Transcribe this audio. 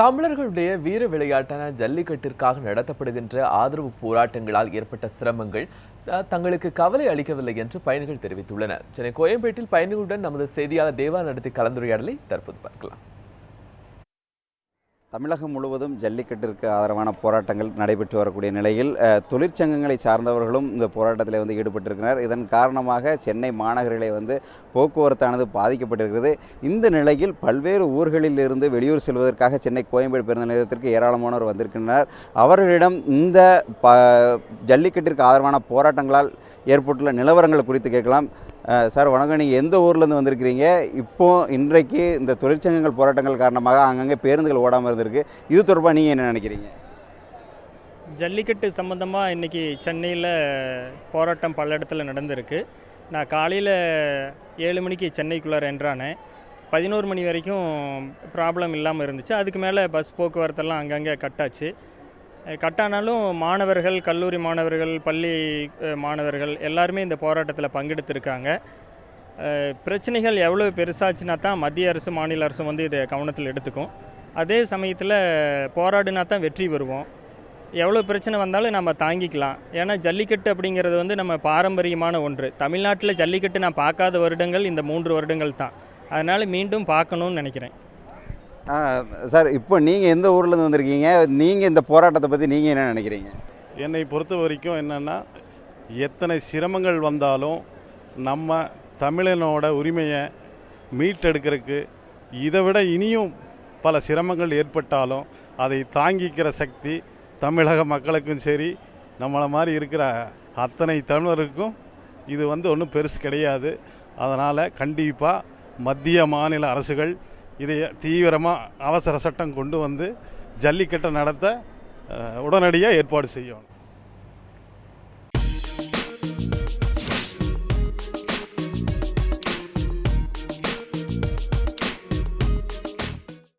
தமிழர்களுடைய வீர விளையாட்டான ஜல்லிக்கட்டிற்காக நடத்தப்படுகின்ற ஆதரவு போராட்டங்களால் ஏற்பட்ட சிரமங்கள் தங்களுக்கு கவலை அளிக்கவில்லை என்று பயணிகள் தெரிவித்துள்ளனர். சென்னை கோயம்பேட்டில் பயணிகளுடன் நமது செய்தியாளர் தேவா நடத்திய கலந்துரையாடலை தற்போது பார்க்கலாம். தமிழகம் முழுவதும் ஜல்லிக்கட்டிற்கு ஆதரவான போராட்டங்கள் நடைபெற்று வரக்கூடிய நிலையில் தொழிற்சங்கங்களை சார்ந்தவர்களும் இந்த போராட்டத்தில் வந்து ஈடுபட்டிருக்கிறார். இதன் காரணமாக சென்னை மாநகரிலே வந்து போக்குவரத்தானது பாதிக்கப்பட்டிருக்கிறது. இந்த நிலையில் பல்வேறு ஊர்களில் இருந்து வெளியூர் செல்வதற்காக சென்னை கோயம்பேடு பேருந்து நிலையத்திற்கு ஏராளமானோர் வந்திருக்கின்றனர். அவர்களிடம் இந்த ப ஜல்லிக்கட்டிற்கு ஆதரவான போராட்டங்களால் ஏற்பட்டுள்ள நிலவரங்கள் குறித்து கேட்கலாம். சார் வணக்கம். நீங்கள் எந்த ஊர்லேருந்து வந்திருக்கிறீங்க? இப்போ இன்றைக்கு இந்த தொழிற்சங்கங்கள் போராட்டங்கள் காரணமாக அங்கங்கே பேருந்துகள் ஓடாமல் இருந்திருக்கு. இது தொடர்பாக நீங்கள் என்ன நினைக்கிறீங்க? ஜல்லிக்கட்டு சம்மந்தமாக இன்றைக்கி சென்னையில் போராட்டம் பல இடத்துல நடந்திருக்கு. நான் காலையில் ஏழு மணிக்கு சென்னைக்குள்ளார என்றானேன் பதினோரு மணி வரைக்கும் ப்ராப்ளம் இல்லாமல் இருந்துச்சு. அதுக்கு மேலே பஸ் போக்குவரத்தெல்லாம் அங்கங்கே கட்டாச்சு. கட்டானாலும் மாணவர்கள் கல்லூரி மாணவர்கள் பள்ளி மாணவர்கள் எல்லாருமே இந்த போராட்டத்தில் பங்கெடுத்திருக்காங்க. பிரச்சனைகள் எவ்வளோ பெருசாச்சுன்னா தான் மத்திய அரசு மாநில அரசும் வந்து இதை கவனத்தில் எடுத்துக்கும். அதே சமயத்தில் போராடினா தான் வெற்றி பெறுவோம். எவ்வளோ பிரச்சனை வந்தாலும் நம்ம தாங்கிக்கலாம். ஏன்னா ஜல்லிக்கட்டு அப்படிங்கிறது வந்து நம்ம பாரம்பரியமான ஒன்று. தமிழ்நாட்டில் ஜல்லிக்கட்டு நான் பார்க்காத வருடங்கள் இந்த மூன்று வருடங்கள் தான். அதனால் மீண்டும் பார்க்கணும்னு நினைக்கிறேன். சார் இப்போ நீங்கள் எந்த ஊர்லேருந்து வந்திருக்கீங்க? நீங்கள் இந்த போராட்டத்தை பற்றி நீங்கள் என்ன நினைக்கிறீங்க? என்னை பொறுத்த வரைக்கும் என்னென்னா எத்தனை சிரமங்கள் வந்தாலும் நம்ம தமிழனோட உரிமையை மீட்டெடுக்கிறதுக்கு இதை விட இனியும் பல சிரமங்கள் ஏற்பட்டாலும் அதை தாங்கிக்கிற சக்தி தமிழக மக்களுக்கும் சரி நம்மளை மாதிரி இருக்கிற அத்தனை தமிழருக்கும் இது வந்து ஒன்றும் பெருசு கிடையாது. அதனால் கண்டிப்பாக மத்திய மாநில அரசுகள் இதை தீவிரமாக அவசர சட்டம் கொண்டு வந்து ஜல்லிக்கட்டை நடத்த உடனடியாக ஏற்பாடு செய்யணும்.